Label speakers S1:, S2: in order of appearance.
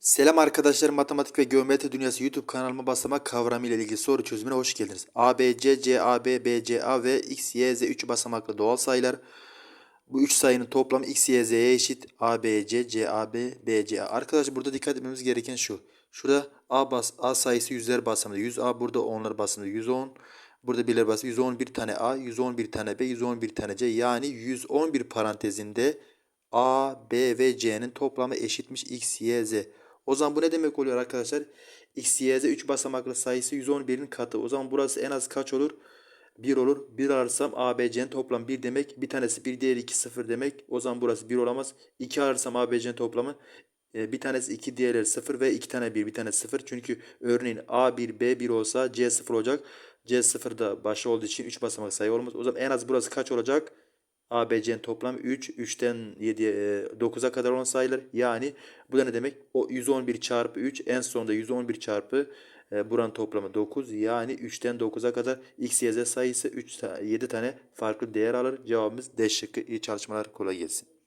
S1: Selam arkadaşlar Matematik ve Geometri Dünyası YouTube kanalıma basamak kavramı ile ilgili soru çözümüne hoş geldiniz. A, B, C, C, A, B, B, C, A ve X, Y, Z 3 basamaklı doğal sayılar. Bu 3 sayının toplamı X, Y, Z'ye eşit. A, B, C, C, A, B, B, C, A. Arkadaşlar burada dikkat etmemiz gereken şu. Şurada A, bas, A sayısı yüzler basamında 100 A, burada onlar basamında 110. Burada birler basamında 111 tane A, 111 tane B, 111 tane C. Yani 111 parantezinde A, B ve C'nin toplamı eşitmiş X, Y, Z. O zaman bu ne demek oluyor arkadaşlar? X, Y, Z 3 basamaklı sayısı 111'in katı. O zaman burası en az kaç olur? 1 olur. 1 alırsam A, B, C'nin toplamı 1 demek. Bir tanesi 1 diğeri 2 0 demek. O zaman burası 1 olamaz. 2 alırsam A, B, C'nin toplamı e, bir tanesi 2 diğerleri 0 ve 2 tane 1 bir tane 0. Çünkü örneğin A1 B1 olsa C 0 olacak. C 0 da başı olduğu için 3 basamak sayı olmaz. O zaman en az burası kaç olacak? A, B, C'nin toplamı 3. 3'ten 7'ye 9'a kadar olan sayılar. Yani bu da ne demek? O 111 çarpı 3 en sonunda 111 çarpı e, buranın toplamı 9. Yani 3'ten 9'a kadar x, y, z sayısı 3, 7 tane farklı değer alır. Cevabımız D şıkkı. İyi çalışmalar kolay gelsin.